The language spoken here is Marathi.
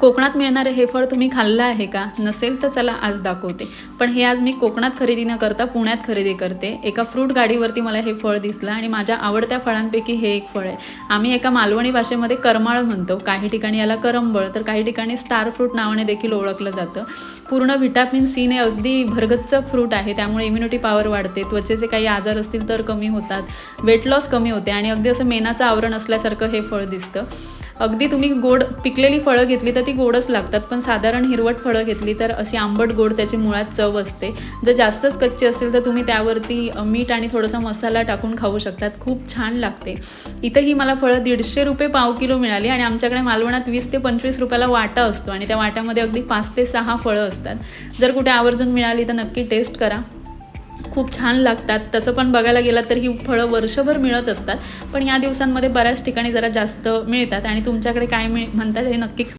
कोकणात मिळणारं हे फळ तुम्ही खाल्लं आहे का? नसेल तर चला आज दाखवते. पण हे आज मी कोकणात खरेदी न करता पुण्यात खरेदी करते. एका फ्रूट गाडीवरती मला हे फळ दिसलं आणि माझ्या आवडत्या फळांपैकी हे एक फळ आहे. आम्ही एका मालवणी भाषेमध्ये करमाळ म्हणतो. काही ठिकाणी याला करंबळ तर काही ठिकाणी स्टार फ्रूट नावाने देखील ओळखलं जातं. पूर्ण व्हिटॅमिन सीने अगदी भरगच्च फ्रूट आहे. त्यामुळे इम्युनिटी पॉवर वाढते. त्वचेचे काही आजार असतील तर कमी होतात. वेट लॉस कमी होते आणि अगदी असं मेनाचं आवरण असल्यासारखं हे फळ दिसतं. अगदी तुम्ही गोड पिकलेली फळं घेतली तर ती गोडच लागतात पण साधारण हिरवट फळं घेतली तर अशी आंबट गोड त्याची मुळात चव असते. जर जास्तच कच्ची असेल तर तुम्ही त्यावरती मीठ आणि थोडासा मसाला टाकून खाऊ शकतात. खूप छान लागते. इथं ही मला फळं दीडशे रुपये पाव किलो मिळाली आणि आमच्याकडे मालवणात वीस ते पंचवीस रुपयाला वाटा असतो आणि त्या वाट्यामध्ये अगदी पाच ते सहा फळं असतात. जर कुठे आवर्जून मिळाली तर नक्की टेस्ट करा. खूप छान लागतात. तसं पण बघायला गेलं तर ही फळं वर्षभर मिळत असतात. पण या दिवसांमध्ये बऱ्याच ठिकाणी जरा जास्त मिळतात आणि तुमच्याकडे काय मिळ म्हणतात हे नक्की